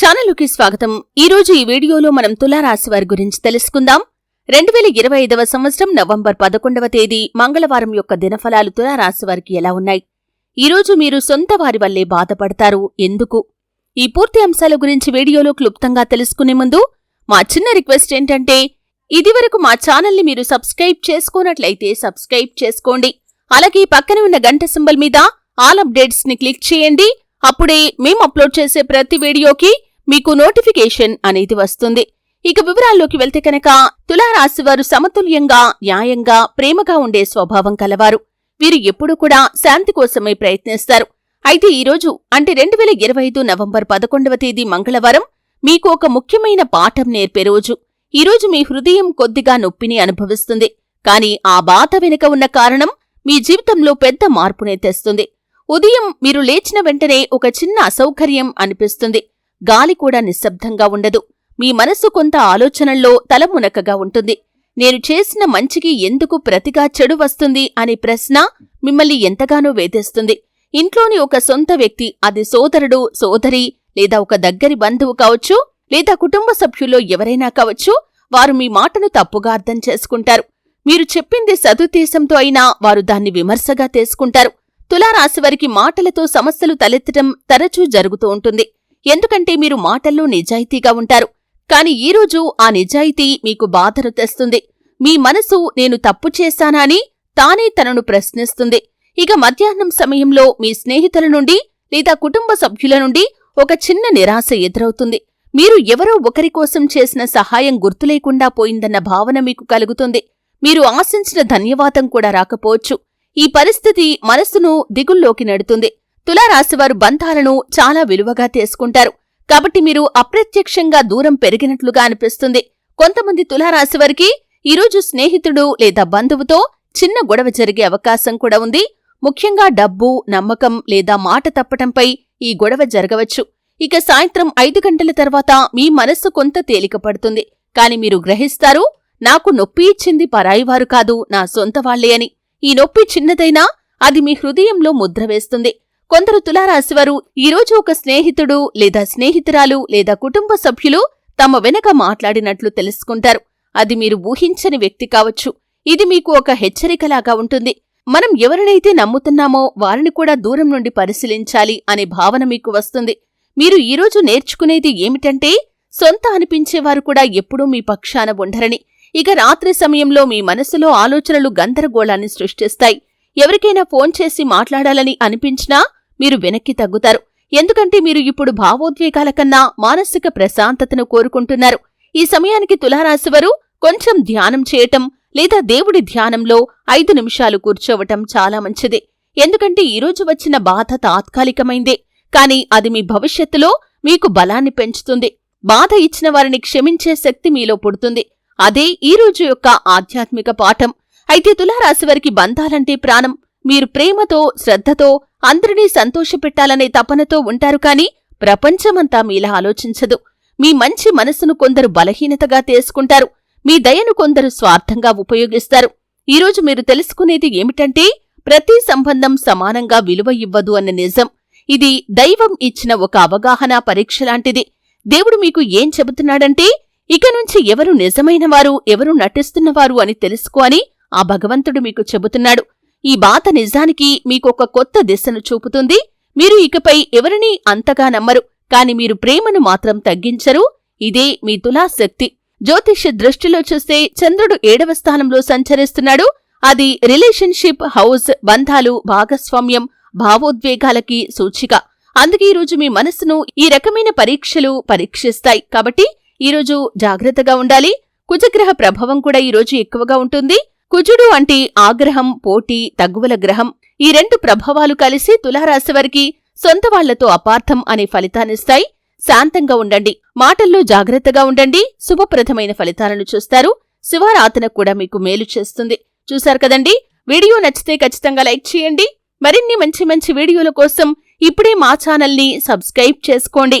ఛానల్కి స్వాగతం. ఈరోజు ఈ వీడియోలో మనం తులారాశి వారి గురించి తెలుసుకుందాం. రెండు వేల ఇరవై ఐదవ సంవత్సరం నవంబర్ పదకొండవ తేదీ మంగళవారం యొక్క దినఫలాలు తులారాశి వారికి ఎలా ఉన్నాయి? ఈరోజు మీరు సొంత వారి వల్లే బాధపడతారు. ఎందుకు? ఈ పూర్తి అంశాల గురించి వీడియోలో క్లుప్తంగా తెలుసుకునే ముందు మా చిన్న రిక్వెస్ట్ ఏంటంటే ఇదివరకు మా ఛానల్ని మీరు సబ్స్క్రైబ్ చేసుకోనట్లయితే సబ్స్క్రైబ్ చేసుకోండి. అలాగే పక్కన ఉన్న గంట సింబల్ మీద ఆల్ అప్డేట్స్ని క్లిక్ చేయండి. అప్పుడే మేము అప్లోడ్ చేసే ప్రతి వీడియోకి మీకు నోటిఫికేషన్ అనేది వస్తుంది. ఇక వివరాల్లోకి వెళ్తే కనుక తులారాశివారు సమతుల్యంగా న్యాయంగా ప్రేమగా ఉండే స్వభావం కలవారు. వీరు ఎప్పుడూ కూడా శాంతి కోసమే ప్రయత్నిస్తారు. అయితే ఈరోజు అంటే రెండు వేల ఇరవై ఐదు నవంబర్ పదకొండవ తేదీ మంగళవారం మీకు ఒక ముఖ్యమైన పాఠం నేర్పే రోజు. ఈరోజు మీ హృదయం కొద్దిగా నొప్పిని అనుభవిస్తుంది. కాని ఆ బాధ వెనుక ఉన్న కారణం మీ జీవితంలో పెద్ద మార్పునే తెస్తుంది. ఉదయం మీరు లేచిన వెంటనే ఒక చిన్న అసౌకర్యం అనిపిస్తుంది. గాలి కూడా నిశ్శబ్దంగా ఉండదు. మీ మనసు కొంత ఆలోచనల్లో తలమునకగా ఉంటుంది. నేను చేసిన మంచికి ఎందుకు ప్రతిగా చెడు వస్తుంది అనే ప్రశ్న మిమ్మల్ని ఎంతగానో వేధిస్తుంది. ఇంట్లోని ఒక సొంత వ్యక్తి అది సోదరుడు సోదరి లేదా ఒక దగ్గరి బంధువు కావచ్చు లేదా కుటుంబ సభ్యుల్లో ఎవరైనా కావచ్చు వారు మీ మాటను తప్పుగా అర్థం చేసుకుంటారు. మీరు చెప్పింది సదుద్దేశంతో అయినా వారు దాన్ని విమర్శగా తీసుకుంటారు. తులారాశివారికి మాటలతో సమస్యలు తలెత్తటం తరచూ జరుగుతూ ఉంటుంది. ఎందుకంటే మీరు మాటల్లో నిజాయితీగా ఉంటారు. కాని ఈరోజు ఆ నిజాయితీ మీకు బాధను తెస్తుంది. మీ మనసు నేను తప్పు చేశానా అని తానే తనను ప్రశ్నిస్తుంది. ఇక మధ్యాహ్నం సమయంలో మీ స్నేహితుల నుండి లేదా కుటుంబ సభ్యుల నుండి ఒక చిన్న నిరాశ ఎదురవుతుంది. మీరు ఎవరో ఒకరి కోసం చేసిన సహాయం గుర్తులేకుండా పోయిందన్న భావన మీకు కలుగుతుంది. మీరు ఆశించిన ధన్యవాదం కూడా రాకపోవచ్చు. ఈ పరిస్థితి మనస్సును దిగుల్లోకి నెడుతుంది. తులారాశివారు బంధాలను చాలా విలువగా తీసుకుంటారు. కాబట్టి మీరు అప్రత్యక్షంగా దూరం పెరిగినట్లుగా అనిపిస్తుంది. కొంతమంది తులారాశివారికి ఈరోజు స్నేహితుడు లేదా బంధువుతో చిన్న గొడవ జరిగే అవకాశం కూడా ఉంది. ముఖ్యంగా డబ్బు నమ్మకం లేదా మాట తప్పటంపై ఈ గొడవ జరగవచ్చు. ఇక సాయంత్రం ఐదు గంటల తర్వాత మీ మనస్సు కొంత తేలిక పడుతుంది. కాని మీరు గ్రహిస్తారు నాకు నొప్పి ఇచ్చింది పరాయివారు కాదు నా సొంత వాళ్ళే అని. ఈ నొప్పి చిన్నదైనా అది మీ హృదయంలో ముద్ర వేస్తుంది. కొందరు తులారాశివారు ఈరోజు ఒక స్నేహితుడు లేదా స్నేహితురాలు లేదా కుటుంబ సభ్యులు తమ వెనక మాట్లాడినట్లు తెలుసుకుంటారు. అది మీరు ఊహించని వ్యక్తి కావచ్చు. ఇది మీకు ఒక హెచ్చరికలాగా ఉంటుంది. మనం ఎవరినైతే నమ్ముతున్నామో వారిని కూడా దూరం నుండి పరిశీలించాలి అనే భావన మీకు వస్తుంది. మీరు ఈరోజు నేర్చుకునేది ఏమిటంటే సొంత అనిపించేవారు కూడా ఎప్పుడూ మీ పక్షాన ఉండరని. ఇక రాత్రి సమయంలో మీ మనసులో ఆలోచనలు గందరగోళాన్ని సృష్టిస్తాయి. ఎవరికైనా ఫోన్ చేసి మాట్లాడాలని అనిపించినా మీరు వెనక్కి తగ్గుతారు. ఎందుకంటే మీరు ఇప్పుడు భావోద్వేగాల కన్నా మానసిక ప్రశాంతతను కోరుకుంటున్నారు. ఈ సమయానికి తులారాశివారు కొంచెం ధ్యానం చేయటం లేదా దేవుడి ధ్యానంలో ఐదు నిమిషాలు కూర్చోవటం చాలా మంచిది. ఎందుకంటే ఈరోజు వచ్చిన బాధ తాత్కాలికమైందే. కాని అది మీ భవిష్యత్తులో మీకు బలాన్ని పెంచుతుంది. బాధ ఇచ్చిన వారిని క్షమించే శక్తి మీలో పుడుతుంది. అదే ఈ రోజు యొక్క ఆధ్యాత్మిక పాఠం. అయితే తులారాశివారికి బంధాలంటే ప్రాణం. మీరు ప్రేమతో శ్రద్ధతో అందరినీ సంతోషపెట్టాలనే తపనతో ఉంటారు కాని ప్రపంచమంతా మీలా ఆలోచించదు. మీ మంచి మనసును కొందరు బలహీనతగా తీసుకుంటారు. మీ దయను కొందరు స్వార్థంగా ఉపయోగిస్తారు. ఈరోజు మీరు తెలుసుకునేది ఏమిటంటే ప్రతి సంబంధం సమానంగా విలువ ఇవ్వదు అన్న నిజం. ఇది దైవం ఇచ్చిన ఒక అవగాహన పరీక్ష లాంటిది. దేవుడు మీకు ఏం చెబుతున్నాడంటే ఇక నుంచి ఎవరు నిజమైనవారు ఎవరు నటిస్తున్నవారు అని తెలుసుకో అని ఆ భగవంతుడు మీకు చెబుతున్నాడు. ఈ బాధ నిజానికి మీకొక కొత్త దిశను చూపుతుంది. మీరు ఇకపై ఎవరినీ అంతగా నమ్మరు. కాని మీరు ప్రేమను మాత్రం తగ్గించరు. ఇదే మీ తులాశక్తి. జ్యోతిష్య దృష్టిలో చూస్తే చంద్రుడు ఏడవ స్థానంలో సంచరిస్తున్నాడు. అది రిలేషన్షిప్ హౌస్ బంధాలు భాగస్వామ్యం భావోద్వేగాలకి సూచిక. అందుకే ఈరోజు మీ మనస్సును ఈ రకమైన పరీక్షలు పరీక్షిస్తాయి. కాబట్టి ఈరోజు జాగ్రత్తగా ఉండాలి. కుజగ్రహ ప్రభావం కూడా ఈరోజు ఎక్కువగా ఉంటుంది. కుజుడు అంటే ఆగ్రహం పోటీ తగ్గువల గ్రహం ఈ రెండు ప్రభావాలు కలిసి తులారాశివారికి సొంత వాళ్ళతో అపార్థం అనే ఫలితాన్నిస్తాయి శాంతంగా ఉండండి. మాటల్లో జాగ్రత్తగా ఉండండి. శుభప్రదమైన ఫలితాలను చూస్తారు. శివారాధన కూడా మీకు మేలు చేస్తుంది. చూశారు కదండి? వీడియో నచ్చితే ఖచ్చితంగా లైక్ చేయండి. మరిన్ని మంచి మంచి వీడియోల కోసం ఇప్పుడే మా ఛానల్ని సబ్స్క్రైబ్ చేసుకోండి.